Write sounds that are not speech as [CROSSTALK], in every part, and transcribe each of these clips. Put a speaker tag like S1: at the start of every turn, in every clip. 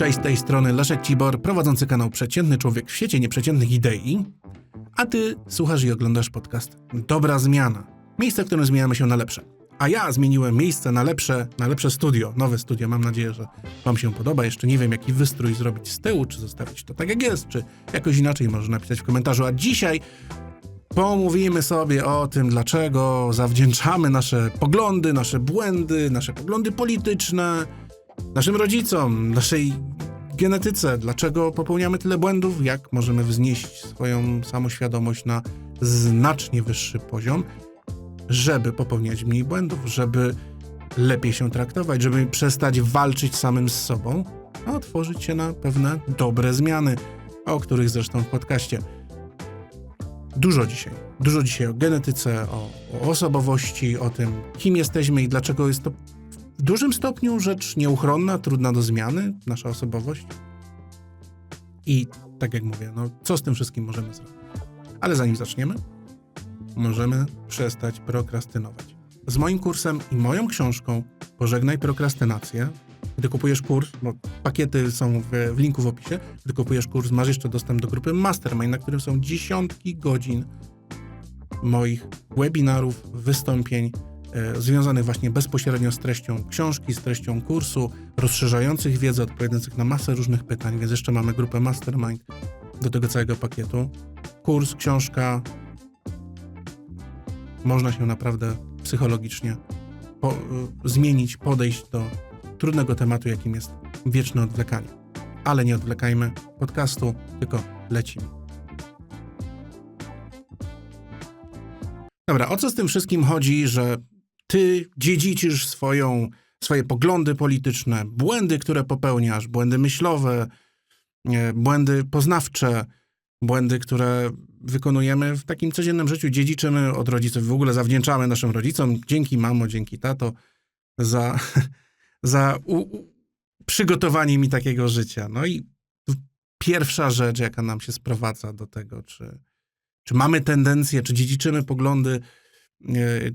S1: Cześć, z tej strony Leszek Cibor, prowadzący kanał Przeciętny Człowiek w świecie nieprzeciętnych idei, a ty słuchasz i oglądasz podcast Dobra Zmiana, miejsce, w którym zmieniamy się na lepsze. A ja zmieniłem miejsce na lepsze, na lepsze studio, nowe studio. Mam nadzieję, że Wam się podoba. Jeszcze nie wiem, jaki wystrój zrobić z tyłu, czy zostawić to tak jak jest, czy jakoś inaczej może napisać w komentarzu. A dzisiaj pomówimy sobie o tym, dlaczego zawdzięczamy nasze poglądy, nasze błędy, nasze poglądy polityczne naszym rodzicom, naszej genetyce, dlaczego popełniamy tyle błędów, jak możemy wznieść swoją samoświadomość na znacznie wyższy poziom, żeby popełniać mniej błędów, żeby lepiej się traktować, żeby przestać walczyć samym z sobą, a otworzyć się na pewne dobre zmiany, o których zresztą w podcaście. Dużo dzisiaj. Dużo dzisiaj o genetyce, o, o osobowości, o tym, kim jesteśmy i dlaczego jest to w dużym stopniu rzecz nieuchronna, trudna do zmiany, nasza osobowość. I tak jak mówię, no co z tym wszystkim możemy zrobić? Ale zanim zaczniemy, możemy przestać prokrastynować. Z moim kursem i moją książką Pożegnaj prokrastynację. Gdy kupujesz kurs, bo pakiety są w, w linku w opisie, gdy kupujesz kurs, masz jeszcze dostęp do grupy Mastermind, na którym są dziesiątki godzin moich webinarów, wystąpień, związanych właśnie bezpośrednio z treścią książki, z treścią kursu, rozszerzających wiedzę, odpowiadających na masę różnych pytań, więc jeszcze mamy grupę Mastermind do tego całego pakietu. Kurs, książka, można się naprawdę psychologicznie po, y, zmienić, podejść do trudnego tematu, jakim jest wieczne odwlekanie. Ale nie odwlekajmy podcastu, tylko lecimy. Dobra, o co z tym wszystkim chodzi, że ty dziedziczysz swoją, swoje poglądy polityczne, błędy, które popełniasz, błędy myślowe, e, błędy poznawcze, błędy, które wykonujemy w takim codziennym życiu, dziedziczymy od rodziców, w ogóle zawdzięczamy naszym rodzicom, dzięki mamo, dzięki tato, za, [LAUGHS] za u, u, przygotowanie mi takiego życia. No i pierwsza rzecz, jaka nam się sprowadza do tego, czy, czy mamy tendencję, czy dziedziczymy poglądy,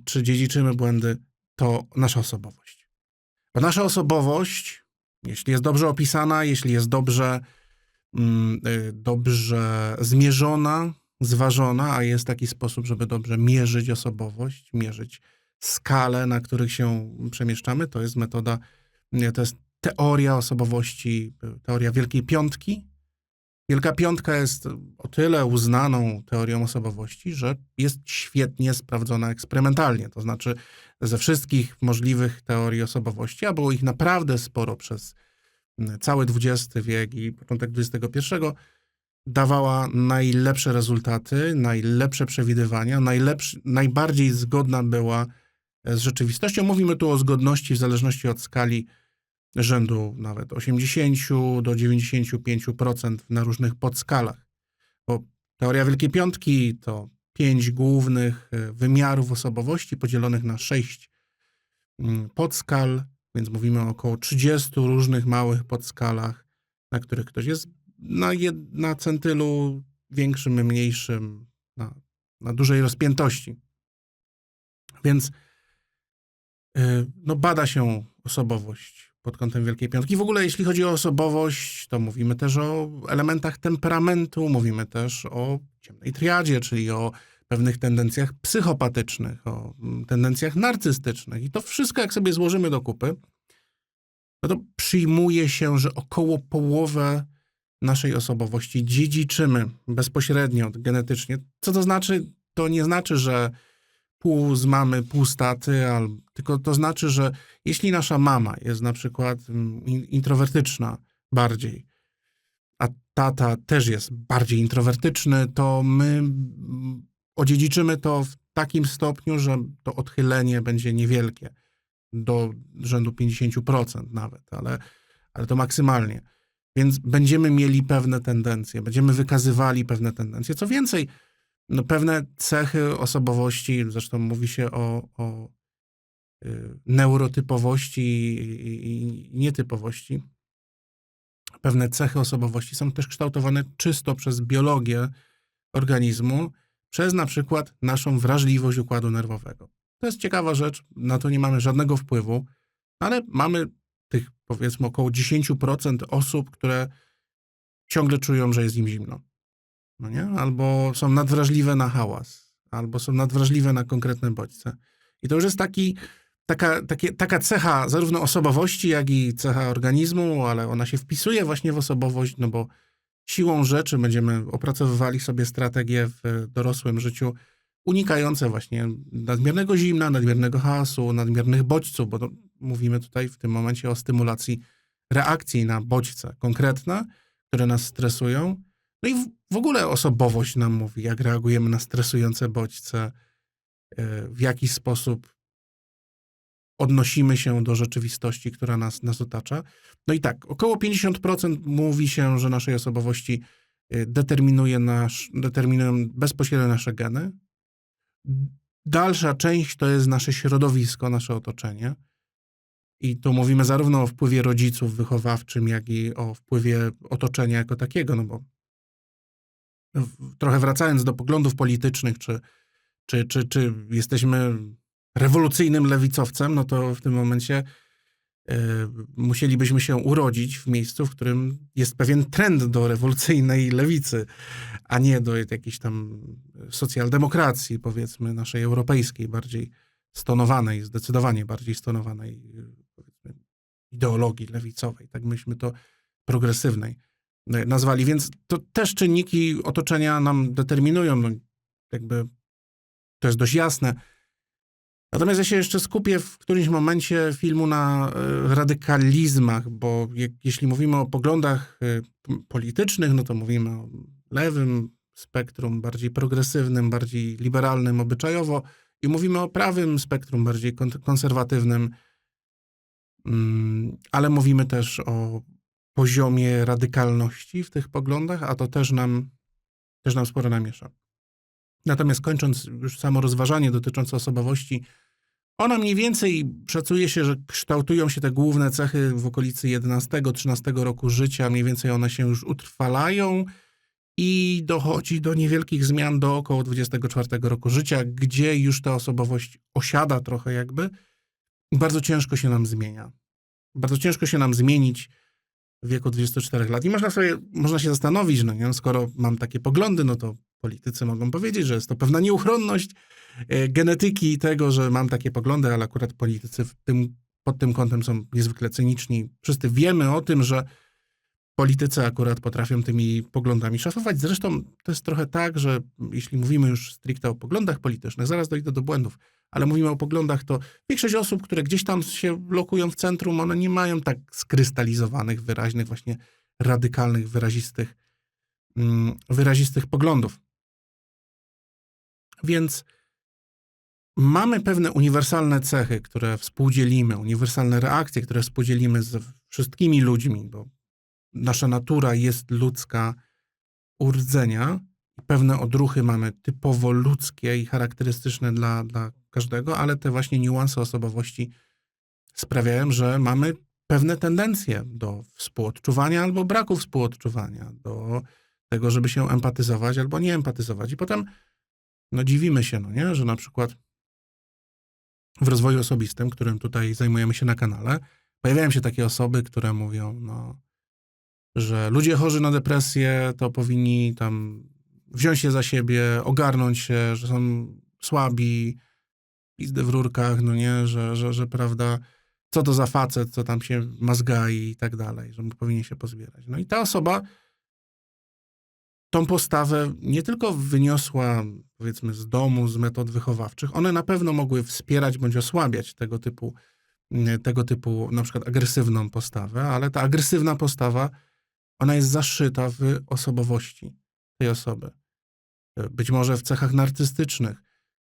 S1: czy dziedziczymy błędy, to nasza osobowość. Bo nasza osobowość, jeśli jest dobrze opisana, jeśli jest dobrze, mm, e, dobrze zmierzona, zważona, a jest taki sposób, żeby dobrze mierzyć osobowość, mierzyć skalę, na których się przemieszczamy, to jest metoda, to jest teoria osobowości, teoria Wielkiej Piątki. Wielka Piątka jest o tyle uznaną teorią osobowości, że jest świetnie sprawdzona eksperymentalnie. To znaczy, ze wszystkich możliwych teorii osobowości, a było ich naprawdę sporo przez cały XX wiek i początek XXI, dawała najlepsze rezultaty, najlepsze przewidywania, najlepszy, najbardziej zgodna była z rzeczywistością. Mówimy tu o zgodności w zależności od skali rzędu nawet 80 do 95% na różnych podskalach. Bo teoria Wielkiej Piątki to pięć głównych e, wymiarów osobowości podzielonych na sześć mm, podskal, więc mówimy o około 30 różnych małych podskalach, na których ktoś jest na, jed, na centylu większym, mniejszym, na, na dużej rozpiętości. Więc yy, no, bada się osobowość pod kątem Wielkiej Piątki. W ogóle jeśli chodzi o osobowość, to mówimy też o elementach temperamentu, mówimy też o ciemnej triadzie, czyli o pewnych tendencjach psychopatycznych, o mm, tendencjach narcystycznych. I to wszystko, jak sobie złożymy do kupy, no to przyjmuje się, że około połowę naszej osobowości dziedziczymy bezpośrednio, genetycznie. Co to znaczy? To nie znaczy, że pół z mamy, pół z taty, tylko to znaczy, że jeśli nasza mama jest na przykład mm, introwertyczna bardziej, a tata też jest bardziej introwertyczny, to my mm, odziedziczymy to w takim stopniu, że to odchylenie będzie niewielkie, do rzędu 50% nawet, ale, ale to maksymalnie. Więc będziemy mieli pewne tendencje, będziemy wykazywali pewne tendencje. Co więcej, no pewne cechy osobowości, zresztą mówi się o, o y, neurotypowości i, nietypowości. Pewne cechy osobowości są też kształtowane czysto przez biologię organizmu, przez na przykład naszą wrażliwość układu nerwowego. To jest ciekawa rzecz, na to nie mamy żadnego wpływu, ale mamy tych powiedzmy około 10% osób, które ciągle czują, że jest im zimno. No nie? Albo są nadwrażliwe na hałas, albo są nadwrażliwe na konkretne bodźce. I to już jest taki, taka, takie, taka cecha zarówno osobowości, jak i cecha organizmu, ale ona się wpisuje właśnie w osobowość, no bo siłą rzeczy będziemy opracowywali sobie strategie w dorosłym życiu, unikające właśnie nadmiernego zimna, nadmiernego hałasu, nadmiernych bodźców, bo to, mówimy tutaj w tym momencie o stymulacji reakcji na bodźce konkretne, które nas stresują. No i w, ogóle osobowość nam mówi, jak reagujemy na stresujące bodźce, e, w jaki sposób odnosimy się do rzeczywistości, która nas, nas otacza. No i tak, około 50% mówi się, że naszej osobowości y, determinuje nasz, determinują bezpośrednio nasze geny. Dalsza część to jest nasze środowisko, nasze otoczenie. I tu mówimy zarówno o wpływie rodziców wychowawczym, jak i o wpływie otoczenia jako takiego, no bo trochę wracając do poglądów politycznych, czy, czy, czy, czy jesteśmy rewolucyjnym lewicowcem, no to w tym momencie y, musielibyśmy się urodzić w miejscu, w którym jest pewien trend do rewolucyjnej lewicy, a nie do jakiejś tam socjaldemokracji, powiedzmy, naszej europejskiej, bardziej stonowanej, zdecydowanie bardziej stonowanej powiedzmy, ideologii lewicowej. Tak myśmy to progresywnej nazwali. Więc to też czynniki otoczenia nam determinują. No, jakby to jest dość jasne. Natomiast ja się jeszcze skupię w którymś momencie filmu na e, radykalizmach, bo je, jeśli mówimy o poglądach e, politycznych, no to mówimy o lewym spektrum, bardziej progresywnym, bardziej liberalnym obyczajowo i mówimy o prawym spektrum, bardziej konserwatywnym, mm, ale mówimy też o poziomie radykalności w tych poglądach, a to też nam, też nam sporo namiesza. Natomiast kończąc już samo rozważanie dotyczące osobowości, ona mniej więcej szacuje się, że kształtują się te główne cechy w okolicy 11-13 roku życia, mniej więcej one się już utrwalają i dochodzi do niewielkich zmian do około 24 roku życia, gdzie już ta osobowość osiada trochę jakby. Bardzo ciężko się nam zmienia. Bardzo ciężko się nam zmienić w wieku 24 lat. I można sobie, można się zastanowić, no nie? skoro mam takie poglądy, no to politycy mogą powiedzieć, że jest to pewna nieuchronność e, genetyki tego, że mam takie poglądy, ale akurat politycy tym, pod tym kątem są niezwykle cyniczni. Wszyscy wiemy o tym, że politycy akurat potrafią tymi poglądami szafować. Zresztą to jest trochę tak, że jeśli mówimy już stricte o poglądach politycznych, zaraz dojdę do błędów, ale mówimy o poglądach, to większość osób, które gdzieś tam się lokują w centrum, one nie mają tak skrystalizowanych, wyraźnych, właśnie radykalnych, wyrazistych, mm, wyrazistych poglądów. Więc mamy pewne uniwersalne cechy, które współdzielimy, uniwersalne reakcje, które współdzielimy z wszystkimi ludźmi, bo nasza natura jest ludzka urdzenia. Pewne odruchy mamy typowo ludzkie i charakterystyczne dla, dla każdego, ale te właśnie niuanse osobowości sprawiają, że mamy pewne tendencje do współodczuwania albo braku współodczuwania, do tego, żeby się empatyzować albo nie empatyzować. I potem no dziwimy się, no nie, że na przykład w rozwoju osobistym, którym tutaj zajmujemy się na kanale, pojawiają się takie osoby, które mówią, no, że ludzie chorzy na depresję to powinni tam wziąć się za siebie, ogarnąć się, że są słabi, pizdy w rurkach, no nie, że, że, że prawda, co to za facet, co tam się mazgai i tak dalej, że powinien się pozbierać. No i ta osoba tą postawę nie tylko wyniosła, powiedzmy, z domu, z metod wychowawczych, one na pewno mogły wspierać bądź osłabiać tego typu, mm, tego typu na przykład agresywną postawę, ale ta agresywna postawa, ona jest zaszyta w osobowości tej osoby. Być może w cechach narcystycznych,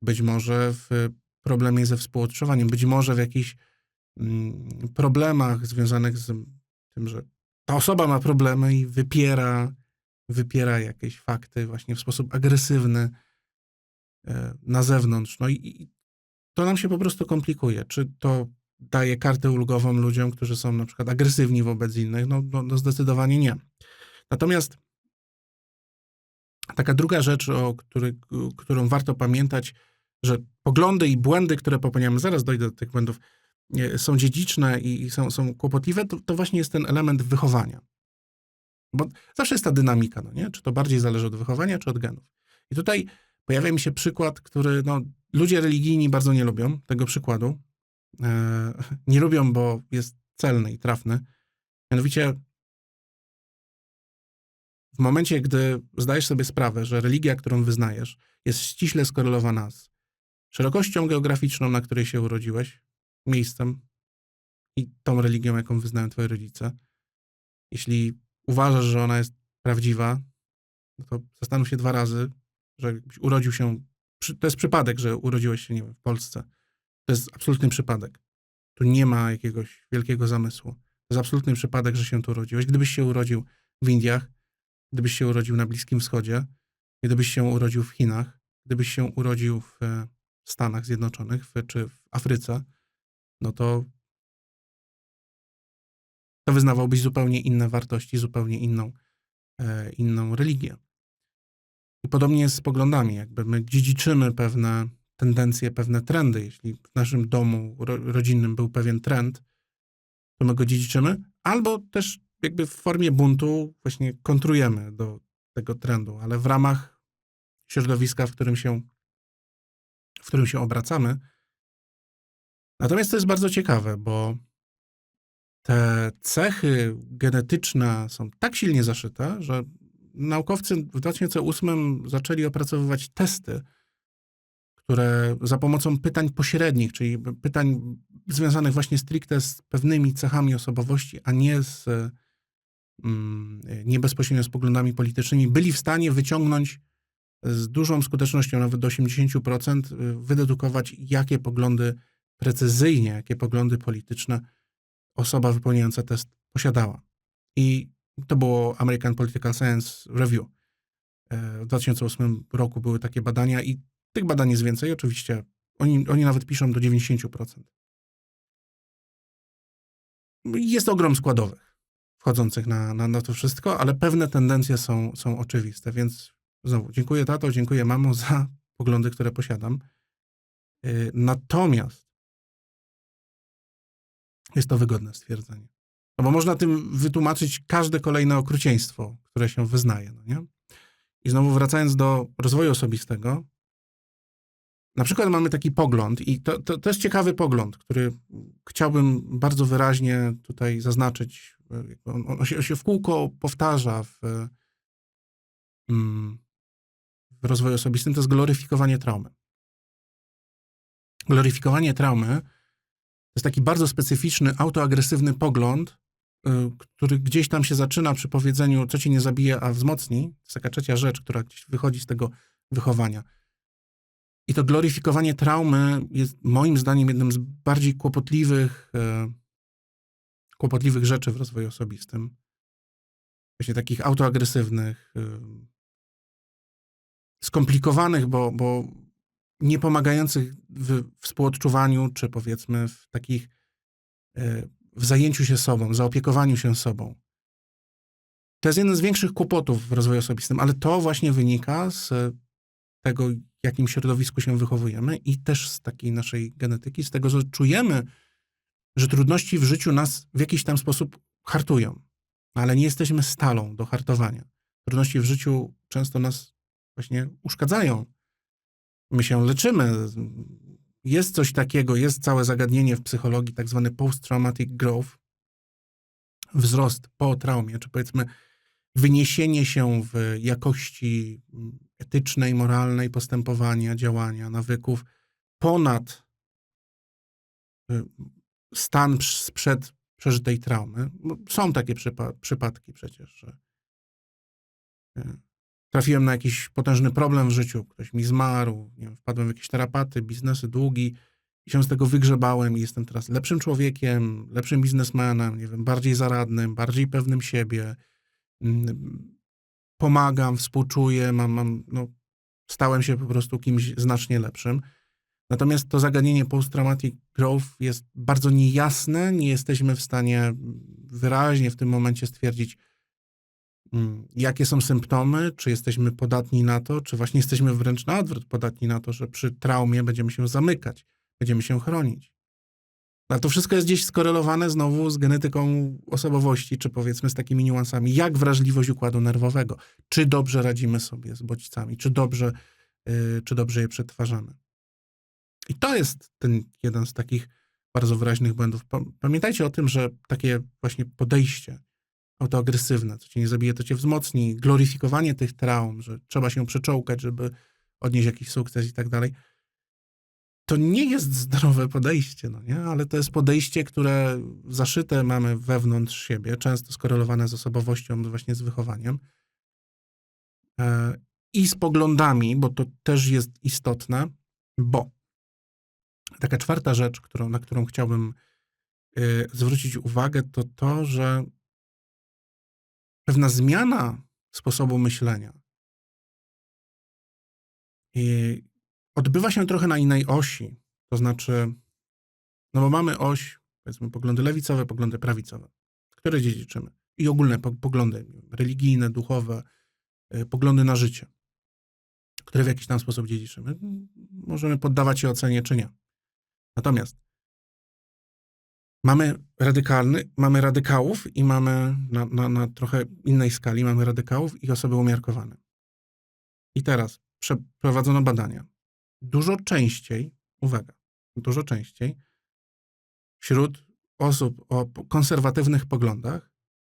S1: być może w problemie ze współodczuwaniem, być może w jakichś mm, problemach związanych z tym, że ta osoba ma problemy i wypiera wypiera jakieś fakty właśnie w sposób agresywny e, na zewnątrz. No i, to nam się po prostu komplikuje. Czy to daje kartę ulgową ludziom, którzy są na przykład agresywni wobec innych? No, no, no zdecydowanie nie. Natomiast taka druga rzecz, o który, którą warto pamiętać, że poglądy i błędy, które popełniamy, zaraz dojdę do tych błędów, nie, są dziedziczne i i są, są kłopotliwe, to, to właśnie jest ten element wychowania. Bo zawsze jest ta dynamika, no nie? Czy to bardziej zależy od wychowania, czy od genów. I tutaj pojawia mi się przykład, który no, ludzie religijni bardzo nie lubią, tego przykładu. E, [LAUGHS] nie lubią, bo jest celny i trafny. Mianowicie w momencie, gdy zdajesz sobie sprawę, że religia, którą wyznajesz, jest ściśle skorelowana z szerokością geograficzną, na której się urodziłeś, miejscem i tą religią, jaką wyznają twoi rodzice, jeśli uważasz, że ona jest prawdziwa, no to zastanów się dwa razy, że jakbyś urodził się, to jest przypadek, że urodziłeś się, nie wiem, w Polsce. To jest absolutny przypadek. Tu nie ma jakiegoś wielkiego zamysłu. To jest absolutny przypadek, że się tu urodziłeś. Gdybyś się urodził w Indiach, gdybyś się urodził na Bliskim Wschodzie, gdybyś się urodził w Chinach, gdybyś się urodził w e, Stanach Zjednoczonych czy w Afryce, no to to wyznawałbyś zupełnie inne wartości, zupełnie inną, e, inną religię. I podobnie jest z poglądami, jakby my dziedziczymy pewne tendencje, pewne trendy. Jeśli w naszym domu ro, rodzinnym był pewien trend, to my go dziedziczymy, albo też jakby w formie buntu właśnie kontrujemy do tego trendu, ale w ramach środowiska, w którym się, w którym się obracamy. Natomiast to jest bardzo ciekawe, bo te cechy genetyczne są tak silnie zaszyte, że naukowcy w 2008 zaczęli opracowywać testy, które za pomocą pytań pośrednich, czyli pytań związanych właśnie stricte z pewnymi cechami osobowości, a nie z nie bezpośrednio z poglądami politycznymi, byli w stanie wyciągnąć z dużą skutecznością, nawet do 80%, y, wydedukować, jakie poglądy precyzyjnie, jakie poglądy polityczne osoba wypełniająca test posiadała. I to było American Political Science Review. E, W 2008 roku były takie badania i tych badań jest więcej, oczywiście. Oni, oni nawet piszą do 90%. Jest ogrom składowych wchodzących na, na, na to wszystko, ale pewne tendencje są, są oczywiste, więc znowu dziękuję tato, dziękuję mamo za poglądy, które posiadam. Y, Natomiast jest to wygodne stwierdzenie. No bo można tym wytłumaczyć każde kolejne okrucieństwo, które się wyznaje, no nie? I znowu wracając do rozwoju osobistego, na przykład mamy taki pogląd, i to, to, to jest ciekawy pogląd, który chciałbym bardzo wyraźnie tutaj zaznaczyć. On, on, się, on się w kółko powtarza w, mm, w rozwoju osobistym, to jest gloryfikowanie traumy. Gloryfikowanie traumy to jest taki bardzo specyficzny, autoagresywny pogląd, y, który gdzieś tam się zaczyna przy powiedzeniu, co cię nie zabije, a wzmocni. To jest taka trzecia rzecz, która gdzieś wychodzi z tego wychowania. I to gloryfikowanie traumy jest moim zdaniem jednym z bardziej kłopotliwych, e, kłopotliwych rzeczy w rozwoju osobistym. Właśnie takich autoagresywnych, e, skomplikowanych, bo, bo nie pomagających w współodczuwaniu, czy powiedzmy w takich e, w zajęciu się sobą, zaopiekowaniu się sobą. To jest jeden z większych kłopotów w rozwoju osobistym, ale to właśnie wynika z tego, jakim środowisku się wychowujemy i też z takiej naszej genetyki, z tego, że czujemy, że trudności w życiu nas w jakiś tam sposób hartują, ale nie jesteśmy stalą do hartowania. Trudności w życiu często nas właśnie uszkadzają. My się leczymy. Jest coś takiego, jest całe zagadnienie w psychologii, tak zwany post-traumatic growth, wzrost po traumie, czy powiedzmy wyniesienie się w jakości etycznej, moralnej postępowania, działania, nawyków ponad y, stan sprzed przeżytej traumy. Są takie przypa przypadki przecież, że y, trafiłem na jakiś potężny problem w życiu, ktoś mi zmarł, wiem, wpadłem w jakieś tarapaty, biznesy, długi i się z tego wygrzebałem i jestem teraz lepszym człowiekiem, lepszym biznesmenem, nie wiem, bardziej zaradnym, bardziej pewnym siebie, mm, pomagam, współczuję, mam, mam, no, stałem się po prostu kimś znacznie lepszym. Natomiast to zagadnienie post-traumatic growth jest bardzo niejasne, nie jesteśmy w stanie wyraźnie w tym momencie stwierdzić, mm, jakie są symptomy, czy jesteśmy podatni na to, czy właśnie jesteśmy wręcz na odwrót podatni na to, że przy traumie będziemy się zamykać, będziemy się chronić. A to wszystko jest gdzieś skorelowane znowu z genetyką osobowości, czy powiedzmy z takimi niuansami, jak wrażliwość układu nerwowego. Czy dobrze radzimy sobie z bodźcami, czy dobrze, yy, czy dobrze je przetwarzamy. I to jest ten jeden z takich bardzo wyraźnych błędów. Pamiętajcie o tym, że takie właśnie podejście autoagresywne, co cię nie zabije, to cię wzmocni, gloryfikowanie tych traum, że trzeba się przeczołgać, żeby odnieść jakiś sukces i tak dalej. To nie jest zdrowe podejście, no nie? ale to jest podejście, które zaszyte mamy wewnątrz siebie, często skorelowane z osobowością, właśnie z wychowaniem e, i z poglądami, bo to też jest istotne, bo taka czwarta rzecz, którą, na którą chciałbym y, zwrócić uwagę, to to, że pewna zmiana sposobu myślenia odbywa się trochę na innej osi. To znaczy, no bo mamy oś, powiedzmy, poglądy lewicowe, poglądy prawicowe, które dziedziczymy. I ogólne poglądy religijne, duchowe, y, poglądy na życie, które w jakiś tam sposób dziedziczymy. Możemy poddawać się ocenie, czy nie. Natomiast mamy radykalny, mamy radykałów i mamy na, na, na trochę innej skali mamy radykałów i osoby umiarkowane. I teraz przeprowadzono badania. Dużo częściej, uwaga, dużo częściej wśród osób o konserwatywnych poglądach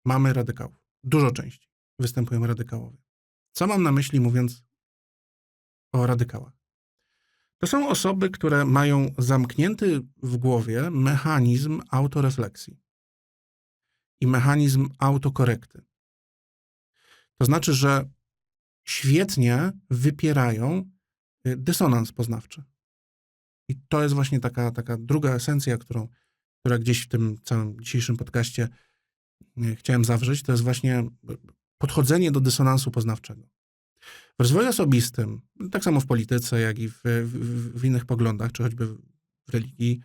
S1: mamy radykałów. Dużo częściej występują radykałowie. Co mam na myśli mówiąc o radykałach? To są osoby, które mają zamknięty w głowie mechanizm autorefleksji i mechanizm autokorekty. To znaczy, że świetnie wypierają dysonans poznawczy. I to jest właśnie taka, taka druga esencja, którą, która gdzieś w tym całym dzisiejszym podcaście y, chciałem zawrzeć, to jest właśnie y, podchodzenie do dysonansu poznawczego. W rozwoju osobistym, tak samo w polityce, jak i w, w, w innych poglądach, czy choćby w religii,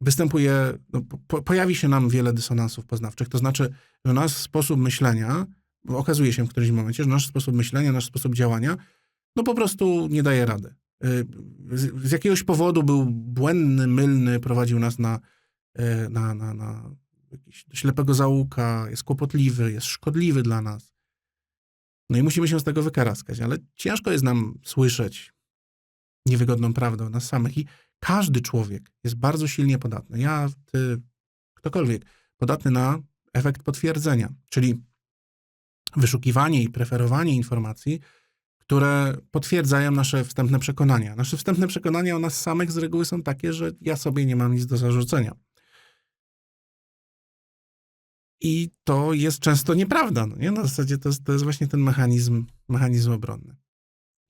S1: występuje, no, po, pojawi się nam wiele dysonansów poznawczych. To znaczy, że nasz sposób myślenia, okazuje się w którymś momencie, że nasz sposób myślenia, nasz sposób działania, no po prostu nie daje rady. Y, z, jakiegoś powodu był błędny, mylny, prowadził nas na, y, na, na, na jakiś ślepego zaułka, jest kłopotliwy, jest szkodliwy dla nas. No i musimy się z tego wykaraskać, ale ciężko jest nam słyszeć niewygodną prawdę o nas samych i każdy człowiek jest bardzo silnie podatny. Ja, ty, ktokolwiek, podatny na efekt potwierdzenia, czyli wyszukiwanie i preferowanie informacji, które potwierdzają nasze wstępne przekonania. Nasze wstępne przekonania o nas samych z reguły są takie, że ja sobie nie mam nic do zarzucenia. I to jest często nieprawda. No nie? Na zasadzie to jest, to jest właśnie ten mechanizm, mechanizm obronny.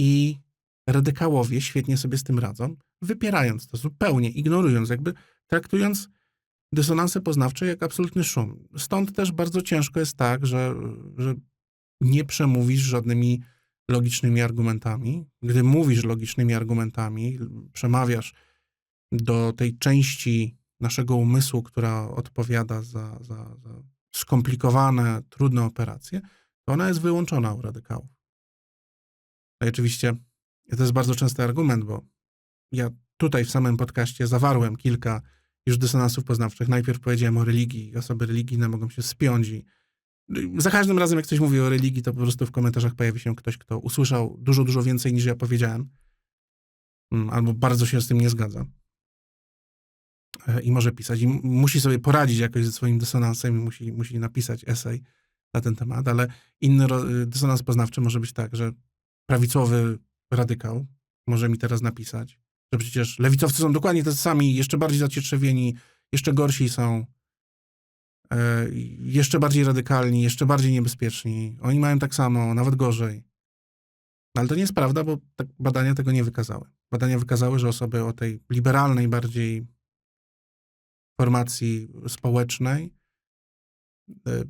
S1: I radykałowie świetnie sobie z tym radzą, wypierając to zupełnie, ignorując, jakby traktując dysonanse poznawcze jak absolutny szum. Stąd też bardzo ciężko jest tak, że, że nie przemówisz żadnymi logicznymi argumentami. Gdy mówisz logicznymi argumentami, przemawiasz do tej części naszego umysłu, która odpowiada za, za, za skomplikowane, trudne operacje, to ona jest wyłączona u radykałów. No i oczywiście to jest bardzo częsty argument, bo ja tutaj w samym podcaście zawarłem kilka już dysonansów poznawczych. Najpierw powiedziałem o religii, osoby religijne mogą się spiąć i za każdym razem, jak ktoś mówi o religii, to po prostu w komentarzach pojawi się ktoś, kto usłyszał dużo, dużo więcej niż ja powiedziałem, mm, albo bardzo się z tym nie zgadza. E, i może pisać. I musi sobie poradzić jakoś ze swoim dysonansem i musi, musi napisać esej na ten temat, ale inny y, dysonans poznawczy może być tak, że prawicowy radykał może mi teraz napisać, że przecież lewicowcy są dokładnie tacy sami, jeszcze bardziej zacietrzewieni, jeszcze gorsi są, jeszcze bardziej radykalni, jeszcze bardziej niebezpieczni. Oni mają tak samo, nawet gorzej. Ale to nie jest prawda, bo tak badania tego nie wykazały. Badania wykazały, że osoby o tej liberalnej, bardziej formacji społecznej e,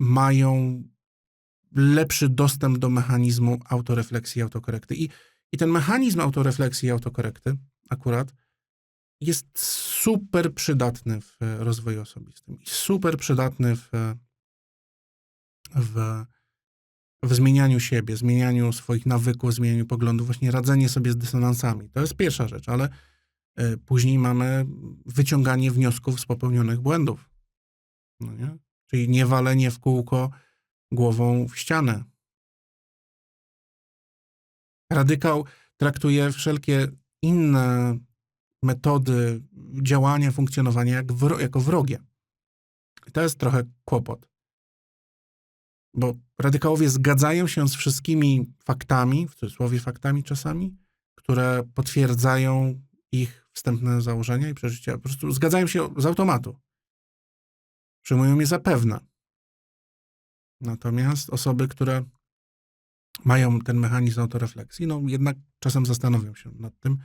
S1: mają lepszy dostęp do mechanizmu autorefleksji i autokorekty. I, I ten mechanizm autorefleksji i autokorekty akurat jest super przydatny w rozwoju osobistym i super przydatny w, w, w zmienianiu siebie, zmienianiu swoich nawyków, zmienianiu poglądów, właśnie radzenie sobie z dysonansami. To jest pierwsza rzecz, ale y, później mamy wyciąganie wniosków z popełnionych błędów. No nie? Czyli nie walenie w kółko głową w ścianę. Radykał traktuje wszelkie inne metody działania, funkcjonowania jak wro jako wrogie. I to jest trochę kłopot. Bo radykałowie zgadzają się z wszystkimi faktami, w cudzysłowie faktami czasami, które potwierdzają ich wstępne założenia i przeżycia. Po prostu zgadzają się z automatu. Przyjmują je za pewne. Natomiast osoby, które mają ten mechanizm autorefleksji, no jednak czasem zastanowią się nad tym,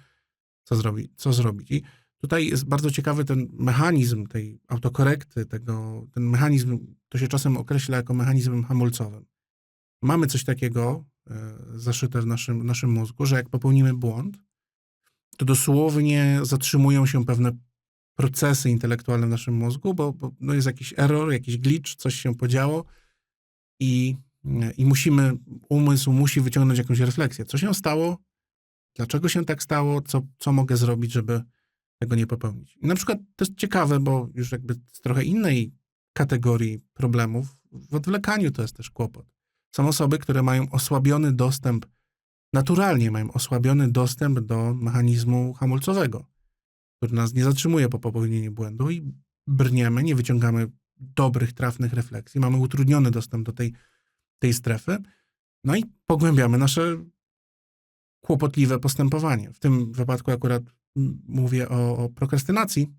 S1: co, zrobi, co zrobić. I tutaj jest bardzo ciekawy ten mechanizm tej autokorekty, tego, ten mechanizm, to się czasem określa jako mechanizmem hamulcowym. Mamy coś takiego e, zaszyte w naszym, naszym mózgu, że jak popełnimy błąd, to dosłownie zatrzymują się pewne procesy intelektualne w naszym mózgu, bo, bo no jest jakiś error, jakiś glitch, coś się podziało i, i musimy, umysł musi wyciągnąć jakąś refleksję. Co się stało? Dlaczego się tak stało? Co, co mogę zrobić, żeby tego nie popełnić? I na przykład to jest ciekawe, bo już jakby z trochę innej kategorii problemów, w odwlekaniu to jest też kłopot. Są osoby, które mają osłabiony dostęp, naturalnie mają osłabiony dostęp do mechanizmu hamulcowego, który nas nie zatrzymuje po popełnieniu błędu i brniemy, nie wyciągamy dobrych, trafnych refleksji, mamy utrudniony dostęp do tej, tej strefy, no i pogłębiamy nasze kłopotliwe postępowanie. W tym wypadku akurat mówię o, o prokrastynacji.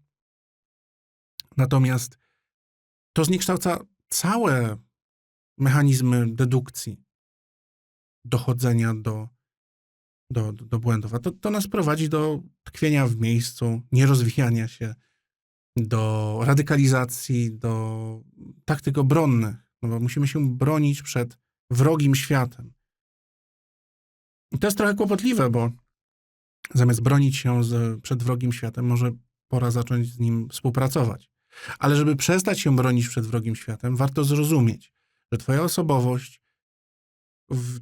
S1: Natomiast to zniekształca całe mechanizmy dedukcji, dochodzenia do, do, do błędów. A to, to nas prowadzi do tkwienia w miejscu, nierozwijania się, do radykalizacji, do taktyk obronnych, no bo musimy się bronić przed wrogim światem. I to jest trochę kłopotliwe, bo zamiast bronić się z, przed wrogim światem, może pora zacząć z nim współpracować. Ale żeby przestać się bronić przed wrogim światem, warto zrozumieć, że twoja osobowość w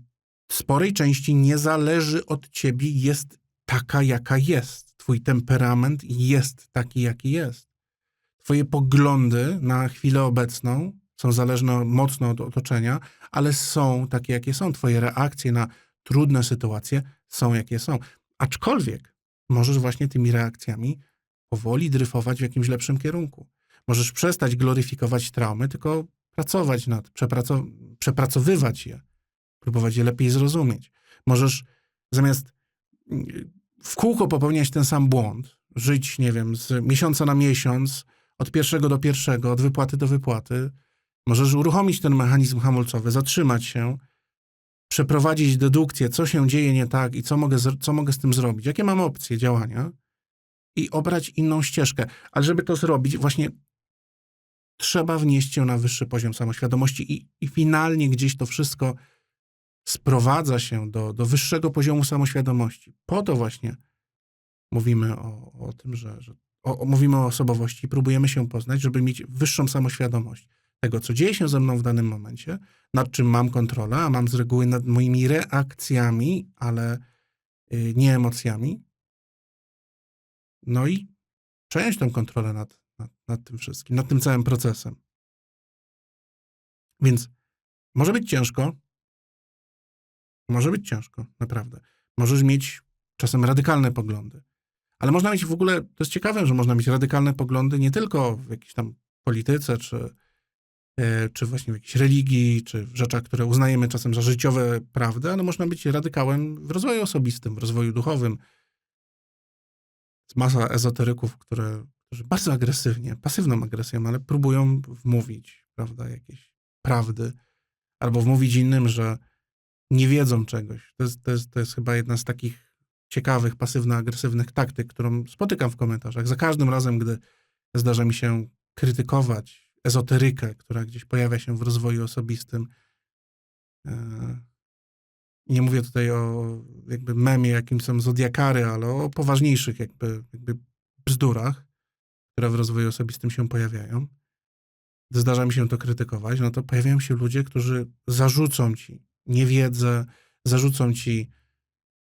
S1: sporej części nie zależy od ciebie, jest taka, jaka jest. Twój temperament jest taki, jaki jest. Twoje poglądy na chwilę obecną są zależne mocno od otoczenia, ale są takie, jakie są. Twoje reakcje na trudne sytuacje są, jakie są. Aczkolwiek możesz właśnie tymi reakcjami powoli dryfować w jakimś lepszym kierunku. Możesz przestać gloryfikować traumy, tylko pracować nad, przepracow przepracowywać je, próbować je lepiej zrozumieć. Możesz zamiast mm, w kółko popełniać ten sam błąd, żyć, nie wiem, z miesiąca na miesiąc, od pierwszego do pierwszego, od wypłaty do wypłaty, możesz uruchomić ten mechanizm hamulcowy, zatrzymać się, przeprowadzić dedukcję, co się dzieje nie tak i co mogę, co mogę z tym zrobić, jakie mam opcje działania i obrać inną ścieżkę. Ale żeby to zrobić, właśnie trzeba wnieść się na wyższy poziom samoświadomości i, i finalnie gdzieś to wszystko sprowadza się do, do wyższego poziomu samoświadomości. Po to właśnie mówimy o, o tym, że, że o, mówimy o osobowości próbujemy się poznać, żeby mieć wyższą samoświadomość tego, co dzieje się ze mną w danym momencie, nad czym mam kontrolę, a mam z reguły nad moimi reakcjami, ale y, nie emocjami. No i przejąć tę kontrolę nad, nad, nad tym wszystkim, nad tym całym procesem. Więc może być ciężko, może być ciężko, naprawdę. Możesz mieć czasem radykalne poglądy, ale można mieć w ogóle, to jest ciekawe, że można mieć radykalne poglądy nie tylko w jakiejś tam polityce, czy, czy właśnie w jakiejś religii, czy w rzeczach, które uznajemy czasem za życiowe prawdy, ale można być radykałem w rozwoju osobistym, w rozwoju duchowym. Jest masa ezoteryków, które, którzy bardzo agresywnie, pasywną agresją, ale próbują wmówić, prawda, jakieś prawdy, albo wmówić innym, że nie wiedzą czegoś. To jest, to jest, to jest chyba jedna z takich ciekawych, pasywno-agresywnych taktyk, którą spotykam w komentarzach. Za każdym razem, gdy zdarza mi się krytykować ezoterykę, która gdzieś pojawia się w rozwoju osobistym. E, nie mówię tutaj o jakby memie, jakim są zodiakary, ale o poważniejszych jakby, jakby bzdurach, które w rozwoju osobistym się pojawiają. Zdarza mi się to krytykować, no to pojawiają się ludzie, którzy zarzucą ci niewiedzę, zarzucą ci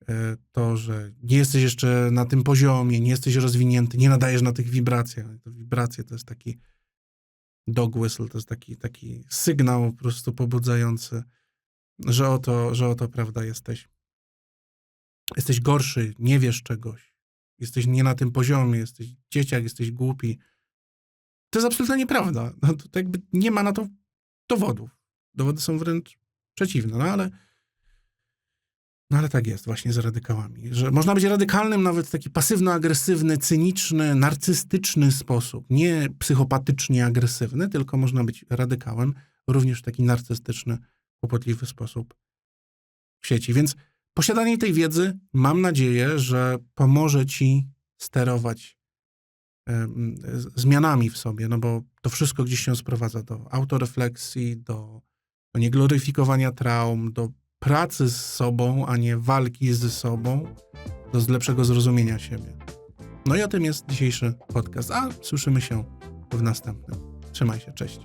S1: e, to, że nie jesteś jeszcze na tym poziomie, nie jesteś rozwinięty, nie nadajesz na tych wibracjach. Wibracje to jest taki dog whistle, to jest taki, taki sygnał po prostu pobudzający, że oto, że oto prawda jesteś. Jesteś gorszy, nie wiesz czegoś, jesteś nie na tym poziomie, jesteś dzieciak, jesteś głupi. To jest absolutnie nieprawda. No, to jakby nie ma na to dowodów. Dowody są wręcz przeciwne, no ale no ale tak jest właśnie z radykałami, że można być radykalnym nawet w taki pasywno-agresywny, cyniczny, narcystyczny sposób. Nie psychopatycznie agresywny, tylko można być radykałem również w taki narcystyczny, kłopotliwy sposób w sieci. Więc posiadanie tej wiedzy mam nadzieję, że pomoże ci sterować zmianami w sobie, no bo to wszystko gdzieś się sprowadza do autorefleksji, do, do niegloryfikowania traum, do pracy z sobą, a nie walki ze sobą, do lepszego zrozumienia siebie. No i o tym jest dzisiejszy podcast, a słyszymy się w następnym. Trzymaj się, cześć.